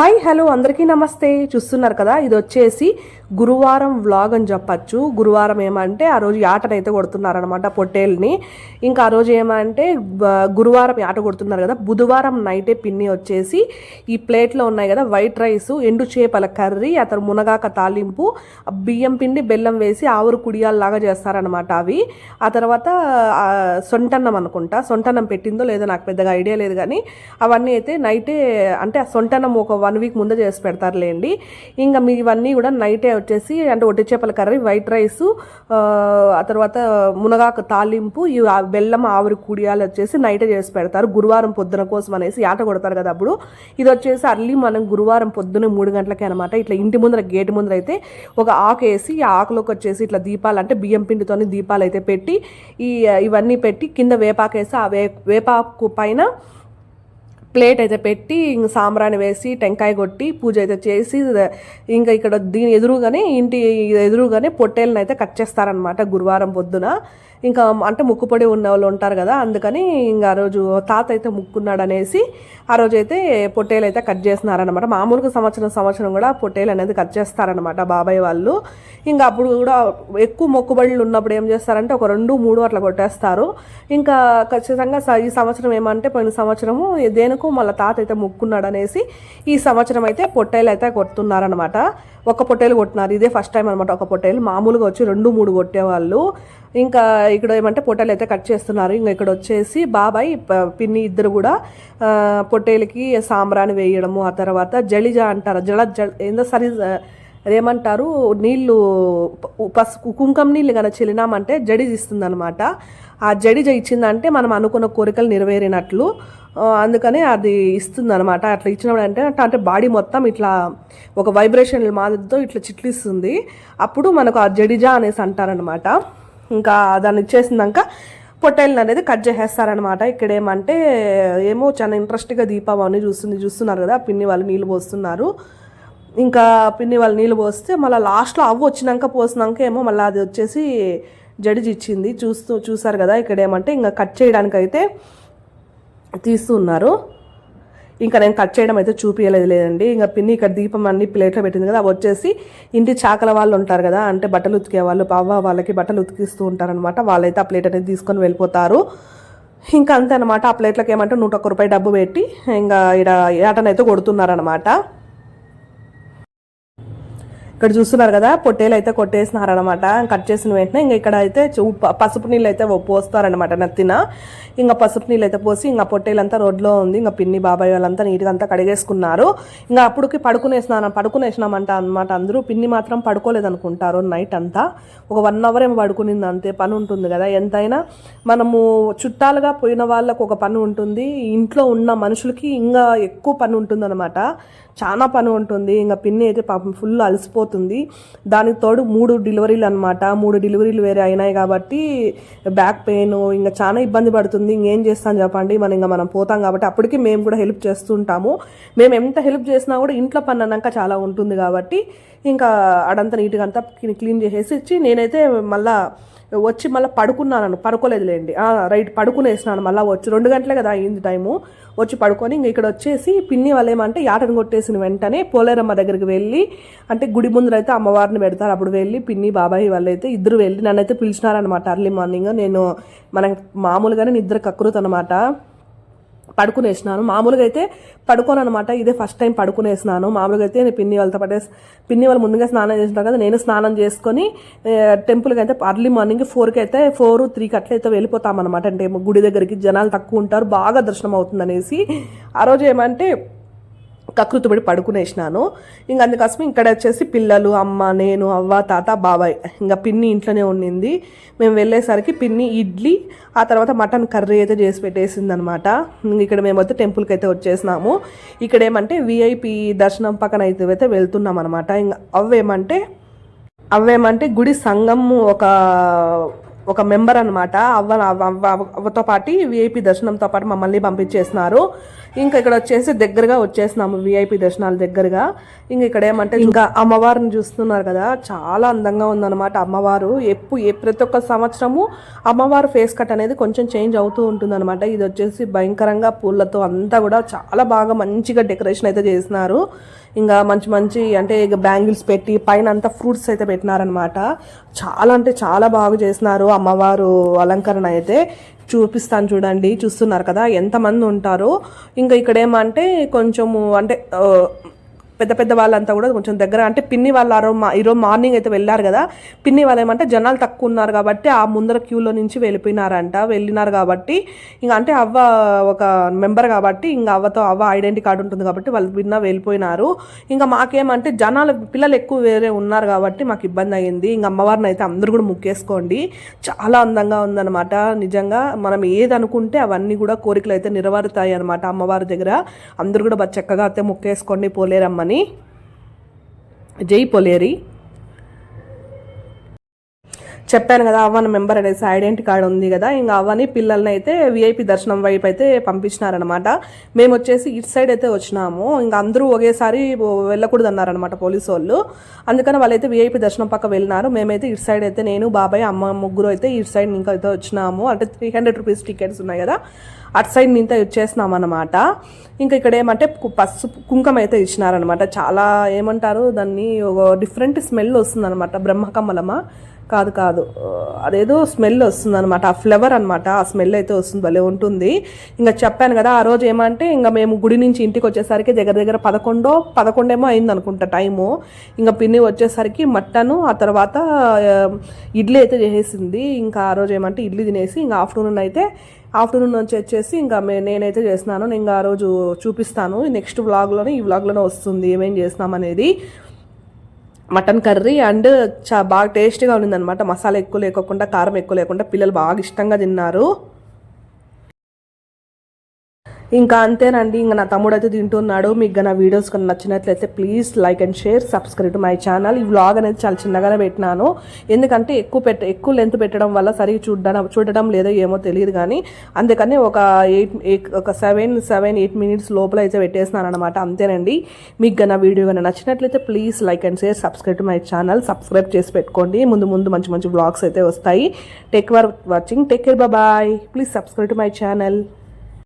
Hi hello అందరికీ నమస్తే. చూస్తున్నారు కదా ఇది వచ్చేసి గురువారం వ్లాగ్ అని చెప్పచ్చు. గురువారం ఏమంటే ఆ రోజు ఆటనైతే కొడుతున్నారనమాట పొట్టేల్ని. ఇంకా ఆ రోజు ఏమంటే గురువారం ఆట కొడుతున్నారు కదా బుధవారం నైటే పిన్ని వచ్చేసి ఈ ప్లేట్లో ఉన్నాయి కదా వైట్ రైస్ ఎండు చేపల కర్రీ అతను మునగాక తాలింపు ఆ బియ్యం పిండి బెల్లం వేసి ఆవురు కుడియాల్లాగా చేస్తారనమాట అవి. ఆ తర్వాత సొంటన్నం అనుకుంటా. సొంటన్నం పెట్టిందో లేదో నాకు పెద్దగా ఐడియా లేదు కానీ అవన్నీ అయితే నైటే అంటే ఆ సొంటన్నం ఒక వన్ వీక్ ముందే చేసి పెడతారులేండి. ఇంకా మీ ఇవన్నీ కూడా నైటే వచ్చేసి అంటే ఒట్టి చేపల కర్రీ వైట్ రైస్ ఆ తర్వాత మునగాకు తాలింపు ఈ బెల్లం ఆవిరి కుడియాలు వచ్చేసి నైటే చేసి పెడతారు. గురువారం పొద్దున కోసం అనేసి ఆట కొడతారు కదా అప్పుడు. ఇది వచ్చేసి అర్లీ మనం గురువారం పొద్దున మూడు గంటలకే అనమాట ఇట్లా ఇంటి ముందర గేటు ముందర అయితే ఒక ఆకు వేసి ఈ ఆకులోకి వచ్చేసి ఇట్లా దీపాలు అంటే బియ్యం పిండితోని దీపాలు అయితే పెట్టి ఈ ఇవన్నీ పెట్టి కింద వేపాకేసి ఆ వే వేపాకు పైన ప్లేట్ అయితే పెట్టి ఇంక సాంబ్రాన్ని వేసి టెంకాయ కొట్టి పూజ అయితే చేసి ఇంకా ఇక్కడ దీని ఎదురుగానే ఇంటి ఎదురుగానే పొట్టేలను అయితే కట్ చేస్తారనమాట గురువారం పొద్దున. ఇంకా అంటే ముక్కుపొడి ఉన్న వాళ్ళు ఉంటారు కదా అందుకని ఇంకా ఆ రోజు తాత అయితే ముక్కున్నాడు అనేసి ఆ రోజు అయితే పొట్టేలు అయితే కట్ చేస్తున్నారనమాట మామూలుగా సంవత్సరం సంవత్సరం కూడా పొట్టేలు అనేది కట్ చేస్తారనమాట బాబాయ్ వాళ్ళు. ఇంకా అప్పుడు కూడా ఎక్కువ మొక్కుబడులు ఉన్నప్పుడు ఏం చేస్తారంటే ఒక రెండు మూడు అట్లా కొట్టేస్తారు. ఇంకా ఖచ్చితంగా ఈ సంవత్సరం ఏమంటే పోయిన సంవత్సరము దేనికో మళ్ళీ తాత అయితే ముక్కున్నాడు అనేసి ఈ సంవత్సరం అయితే పొట్టేలు అయితే కొడుతున్నారనమాట ఒక పొట్టేలు కొట్టినారు. ఇదే ఫస్ట్ టైం అనమాట ఒక పొట్టేలు. మామూలుగా వచ్చి రెండు మూడు కొట్టేవాళ్ళు. ఇంకా ఇక్కడ ఏమంటే పొట్టేలు అయితే కట్ చేస్తున్నారు. ఇంకా ఇక్కడ వచ్చేసి బాబాయ్ పిన్ని ఇద్దరు కూడా పొట్టేలకి సాంబ్రాని వేయడము ఆ తర్వాత జలిజ అంటారు. జల జల ఏందో సరి అదేమంటారు? నీళ్ళు పసుపు కుంకుమ నీళ్ళు కనుక చెల్లినామంటే జడిజ్ ఇస్తుంది అనమాట ఆ జడిజ ఇచ్చిందంటే మనం అనుకున్న కోరికలు నెరవేరినట్లు అందుకనే అది ఇస్తుంది అనమాట అట్లా ఇచ్చినప్పుడు అంటే అంటే బాడీ మొత్తం ఇట్లా ఒక వైబ్రేషన్ మాదిరితో ఇట్లా చిట్లిస్తుంది. అప్పుడు మనకు ఆ జడిజా అనేసి అంటారనమాట ఇంకా దాన్ని చేసినాక పొట్టేళ్ళని అనేది కట్ చేసేస్తారనమాట ఇక్కడ ఏమంటే ఏమో చాలా ఇంట్రెస్ట్గా దీపావళి చూస్తుంది చూస్తున్నారు కదా పిన్ని వాళ్ళు నీళ్ళు పోస్తున్నారు. ఇంకా పిన్ని వాళ్ళు నీళ్ళు పోస్తే మళ్ళీ లాస్ట్లో అవ్వ వచ్చినాక పోసినాక ఏమో మళ్ళీ అది వచ్చేసి జడిజి ఇచ్చింది చూస్తూ చూసారు కదా ఇక్కడ ఏమంటే ఇంకా కట్ చేయడానికైతే తీస్తున్నారు. ఇంకా నేను కట్ చేయడం అయితే చూపించలేదు లేదండి. ఇంకా పిన్ని ఇక్కడ దీపం అన్ని ప్లేట్లో పెట్టింది కదా అవి వచ్చేసి ఇంటి చాకల వాళ్ళు ఉంటారు కదా అంటే బట్టలు ఉతికే వాళ్ళు బావ వాళ్ళకి బట్టలు ఉతికిస్తూ ఉంటారనమాట వాళ్ళైతే ఆ ప్లేట్ అనేది తీసుకొని వెళ్ళిపోతారు. ఇంకా అంతే అనమాట ఆ ప్లేట్లకి ఏమంటే నూట ఒక్క రూపాయి డబ్బు పెట్టి ఇంకా ఇక్కడ ఏటనైతే కొడుతున్నారనమాట ఇక్కడ చూస్తున్నారు కదా పొట్టేలు అయితే కొట్టేసినారనమాట కట్ చేసిన వెంటనే ఇంకా ఇక్కడ అయితే చూ- పసుపు నీళ్ళు అయితే పోస్తారనమాట నత్తిన. ఇంకా పసుపు నీళ్ళు అయితే పోసి ఇంకా పొట్టేలంతా రోడ్లో ఉంది. ఇంకా పిన్ని బాబాయ్ వాళ్ళంతా నీట్గా అంతా కడిగేసుకున్నారు. ఇంకా అప్పటికి పడుకునేసినా పడుకునేసినామంట అనమాట అందరూ. పిన్ని మాత్రం పడుకోలేదు అనుకుంటారు నైట్ అంతా. ఒక వన్ అవర్ ఏమో పడుకునింది అంతే పని ఉంటుంది కదా. ఎంతైనా మనము చుట్టాలుగా పోయిన వాళ్ళకు ఒక పని ఉంటుంది. ఇంట్లో ఉన్న మనుషులకి ఇంకా ఎక్కువ పని ఉంటుంది చాలా పని ఉంటుంది. ఇంకా పిన్ని అయితే పాపం ఫుల్ అలసిపోతుంది దానికి తోడు మూడు డెలివరీలు అనమాట మూడు డెలివరీలు వేరే అయినాయి కాబట్టి బ్యాక్ పెయిన్ ఇంకా చాలా ఇబ్బంది పడుతుంది. ఇంకేం చేస్తాను చెప్పండి. మనం ఇంకా మనం పోతాం కాబట్టి అప్పటికి మేము కూడా హెల్ప్ చేస్తుంటాము. మేము ఎంత హెల్ప్ చేసినా కూడా ఇంట్లో పని అన్నాక చాలా ఉంటుంది కాబట్టి ఇంకా అడంతా నీట్గా అంతా క్లీన్ చేసేసి ఇచ్చి నేనైతే మళ్ళీ వచ్చి మళ్ళీ పడుకున్నాను పడుకోలేదులేండి. లేండి రైట్ పడుకునేసినాను మళ్ళీ వచ్చి. రెండు గంటలే కదా అయింది టైము. వచ్చి పడుకొని ఇంక ఇక్కడ వచ్చేసి పిన్ని వాళ్ళు ఏమంటే యాటను కొట్టేసిన వెంటనే పోలేరమ్మ దగ్గరికి వెళ్ళి అంటే గుడి ముందర అయితే అమ్మవారిని పెడతారు. అప్పుడు వెళ్ళి పిన్ని బాబాయ్ వాళ్ళు అయితే ఇద్దరు వెళ్ళి నన్నైతే పిలిచినారనమాట అర్లీ మార్నింగ్ నేను మనకు మామూలుగానే నిద్ర కక్కురుతనమాట అనమాట పడుకునేసినాను. మామూలుగా అయితే పడుకోను అనమాట ఇదే ఫస్ట్ టైం పడుకునేసినాను. మామూలుగా అయితే నేను పిన్ని వాళ్ళతో పాటే పిన్ని వాళ్ళు ముందుగా స్నానం చేసినారు కదా నేను స్నానం చేసుకొని టెంపుల్కి అయితే అర్లీ మార్నింగ్ ఫోర్కి అయితే ఫోర్ త్రీకి అట్లా అయితే వెళ్ళిపోతామన్నమాట. అంటే గుడి దగ్గరికి జనాలు తక్కువ ఉంటారు బాగా దర్శనం అవుతుంది అనేసి ఆ రోజు ఏమంటే కకృతిపడి పడుకునేసినాను ఇంకా అందుకోసం ఇక్కడ వచ్చేసి పిల్లలు అమ్మ నేను అవ్వ తాత బాబాయ్ ఇంకా పిన్ని ఇంట్లోనే ఉండింది. మేము వెళ్ళేసరికి పిన్ని ఇడ్లీ ఆ తర్వాత మటన్ కర్రీ అయితే చేసి పెట్టేసింది అనమాట ఇక్కడ మేమైతే టెంపుల్కి అయితే వచ్చేసినాము. ఇక్కడ ఏమంటే విఐపి దర్శనం పక్కన అయితే అయితే వెళ్తున్నాం అనమాట ఇంకా అవేమంటే అవేమంటే గుడి సంఘం ఒక ఒక మెంబర్ అనమాట అవ్వ అవ్వ అవ్వ- అవ్వతో పాటు విఐపి దర్శనంతో పాటు మమ్మల్ని పంపించేస్తున్నారు ఇంకా ఇక్కడ వచ్చేసి దగ్గరగా వచ్చేసినాము విఐపి దర్శనాల దగ్గరగా. ఇంకా ఇక్కడ ఏమంటే ఇంకా అమ్మవారిని చూస్తున్నారు కదా చాలా అందంగా ఉందన్నమాట అమ్మవారు. ఎప్పుడు ఏ ప్రతి ఒక్క సంవత్సరము అమ్మవారు ఫేస్ కట్ అనేది కొంచెం చేంజ్ అవుతూ ఉంటుందన్నమాట. ఇది వచ్చేసి భయంకరంగా పూలతో అంతా కూడా చాలా బాగా మంచిగా డెకరేషన్ అయితే చేసినారు. ఇంకా మంచి మంచి అంటే ఇక బ్యాంగిల్స్ పెట్టి పైన అంతా ఫ్రూట్స్ అయితే పెట్టినారనమాట చాలా అంటే చాలా బాగా చేసినారు. అమ్మవారు అలంకరణ అయితే చూపిస్తాను చూడండి. చూస్తున్నారు కదా ఎంతమంది ఉంటారో. ఇంకా ఇక్కడ ఏమంటే కొంచెము అంటే పెద్ద పెద్ద వాళ్ళంతా కూడా కొంచెం దగ్గర అంటే పిన్ని వాళ్ళు ఆ రోజు ఈరోజు మార్నింగ్ అయితే వెళ్ళారు కదా పిన్ని వాళ్ళు ఏమంటే జనాలు తక్కువ ఉన్నారు కాబట్టి ఆ ముందర క్యూలో నుంచి వెళ్ళిపోయినారంట వెళ్ళినారు కాబట్టి ఇంకా అంటే అవ్వ ఒక మెంబర్ కాబట్టి ఇంకా అవ్వతో అవ్వ ఐడెంటిటీ కార్డు ఉంటుంది కాబట్టి వాళ్ళు విన్న వెళ్ళిపోయినారు. ఇంకా మాకేమంటే జనాలు పిల్లలు ఎక్కువ వేరే ఉన్నారు కాబట్టి మాకు ఇబ్బంది అయ్యింది. ఇంకా అమ్మవారిని అయితే అందరూ కూడా ముక్కేసుకోండి చాలా అందంగా ఉందన్నమాట. నిజంగా మనం ఏది అనుకుంటే అవన్నీ కూడా కోరికలు అయితే నెరవేరుతాయి అనమాట అమ్మవారి దగ్గర. అందరూ కూడా బాగా చక్కగా అయితే ముక్కేసుకోండి పోలేరమ్మని. జై పోలేరి చెప్పాను కదా అవ్వని మెంబర్ అనేసి ఐడెంటిటీ కార్డు ఉంది కదా ఇంకా అవ్వని పిల్లల్ని అయితే విఐపి దర్శనం వైపు అయితే పంపించినారనమాట మేము వచ్చేసి ఇటు సైడ్ అయితే వచ్చినాము. ఇంకా అందరూ ఒకేసారి వెళ్ళకూడదు అన్నారనమాట పోలీసు వాళ్ళు. అందుకని వాళ్ళైతే విఐపి దర్శనం పక్క వెళ్ళినారు. మేమైతే ఇటు సైడ్ అయితే నేను బాబాయ్ అమ్మ ముగ్గురు అయితే ఇటు సైడ్ ఇంకా అయితే వచ్చినాము. అంటే త్రీ హండ్రెడ్ రూపీస్ టికెట్స్ ఉన్నాయి కదా అటు సైడ్ నింత వచ్చేసినాం అనమాట ఇంకా ఇక్కడ ఏమంటే కు- పసుపు కుంకం అయితే ఇచ్చినారనమాట చాలా ఏమంటారు దాన్ని ఒక డిఫరెంట్ స్మెల్ వస్తుందన్నమాట. బ్రహ్మకమలమా? కాదు కాదు. అదేదో స్మెల్ వస్తుంది అనమాట ఆ ఫ్లేవర్ అనమాట ఆ స్మెల్ అయితే వస్తుంది భలే ఉంటుంది. ఇంకా చెప్పాను కదా ఆ రోజు ఏమంటే ఇంకా మేము గుడి నుంచి ఇంటికి వచ్చేసరికి దగ్గర దగ్గర పదకొండో పదకొండేమో అయింది అనుకుంటా టైము. ఇంకా పిన్ని వచ్చేసరికి మట్టను ఆ తర్వాత ఇడ్లీ అయితే చేసేసింది ఇంకా ఆ రోజు ఏమంటే ఇడ్లీ తినేసి ఇంకా ఆఫ్టర్నూన్ అయితే ఆఫ్టర్నూన్ నుంచి వచ్చేసి ఇంకా మే నేనైతే చేస్తున్నాను. ఇంకా ఆ రోజు చూపిస్తాను. నెక్స్ట్ వ్లాగ్లోనే ఈ వ్లాగ్లోనే వస్తుంది. ఏమేం చేస్తామనేది అనేది మటన్ కర్రీ అండ్ చా బాగా టేస్టీగా ఉన్నిందనమాట మసాలా ఎక్కువ లేకోకుండా కారం ఎక్కువ లేకుండా పిల్లలు బాగా ఇష్టంగా తిన్నారు. ఇంకా అంతేనండి ఇంకా నా తమ్ముడు అయితే తింటున్నాడు మీకు నా వీడియోస్ కన్నా నచ్చినట్లయితే please like and share subscribe to my channel. ఈ వ్లాగ్ అనేది చాలా చిన్నగానే పెట్టినాను. ఎందుకంటే ఎక్కువ పెట్ట ఎక్కువ లెంత్ పెట్టడం వల్ల సరిగ్గా చూడడం చూడడం లేదో ఏమో తెలియదు కానీ అందుకని ఒక ఎయిట్ ఒక సెవెన్ సెవెన్ ఎయిట్ మినిట్స్ లోపల అయితే పెట్టేస్తున్నాను అనమాట అంతేనండి. మీకు నా వీడియో కన్నా నచ్చినట్లయితే please like and share subscribe to my channel. Subscribe చేసి పెట్టుకోండి. ముందు ముందు మంచి మంచి వ్లాగ్స్ అయితే వస్తాయి. Take for watching take care. Bye. Please subscribe to my channel.